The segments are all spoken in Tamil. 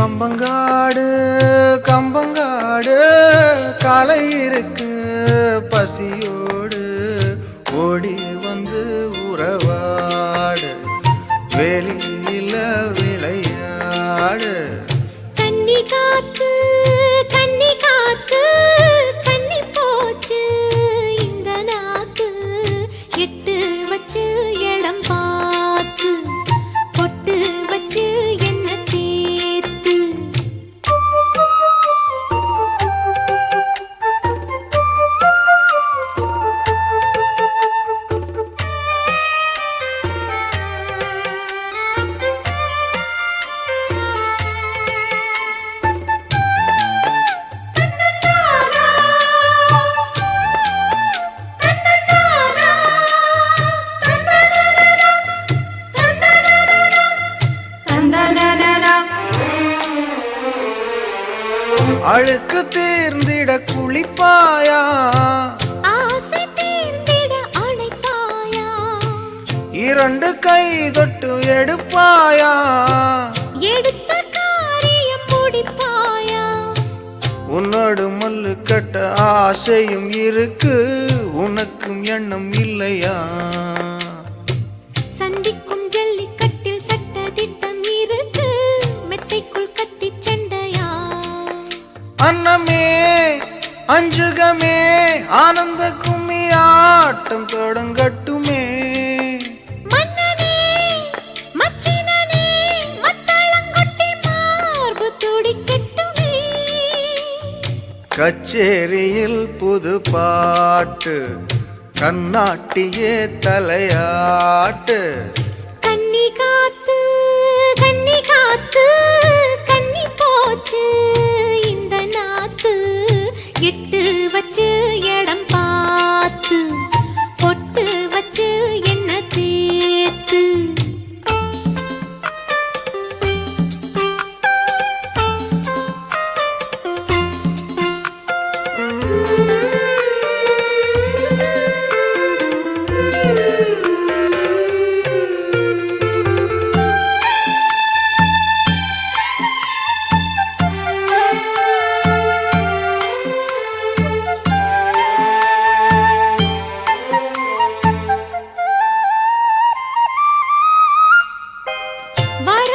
கம்பங்காடு கம்பங்காடு கலை இருக்கு பசியோ அழுக்கு தீர்ந்திட குளிப்பாயா? ஆசை தீர்ந்திட அழைப்பாயா? இரண்டு கை தொட்டு எடுப்பாயா? எடுத்த காரியம் முடிப்பாயா? உன்னோடு மல்லு கட்ட ஆசையும் இருக்கு. உனக்கும் எண்ணம் இல்லையா? அஞ்சுகமே ஆனந்த கும்மி ஆட்டம் தொடங்கட்டுமே. கச்சேரியில் புது பாட்டு கண்ணாட்டியே தலையாட்டு.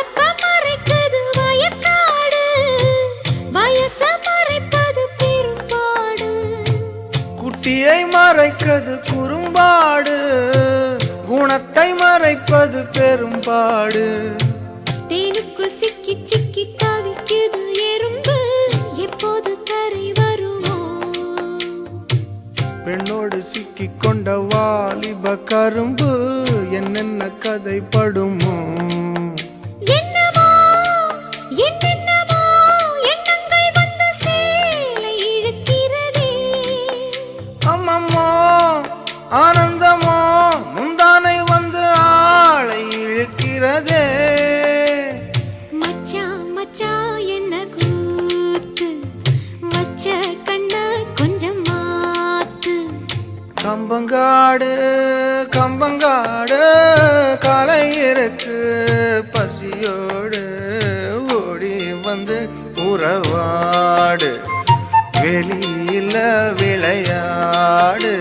மறைக்குது குட்டியை மறைப்பது குறும்பாடு. குணத்தை மறைப்பது பெரும்பாடு. தேனுக்குள் சிக்கி சிக்கி தவிக்குது எறும்பு. எப்போது கரை வருமோ? பெண்ணோடு சிக்கிக் கொண்ட வாலிப கரும்பு. என்னென்ன கதைப்படுமோ? கம்பங்காடு கம்பங்காடு காலை இருக்கு பசியோடு ஓடி வந்து உறவாடு. வெளியில விளையாடு.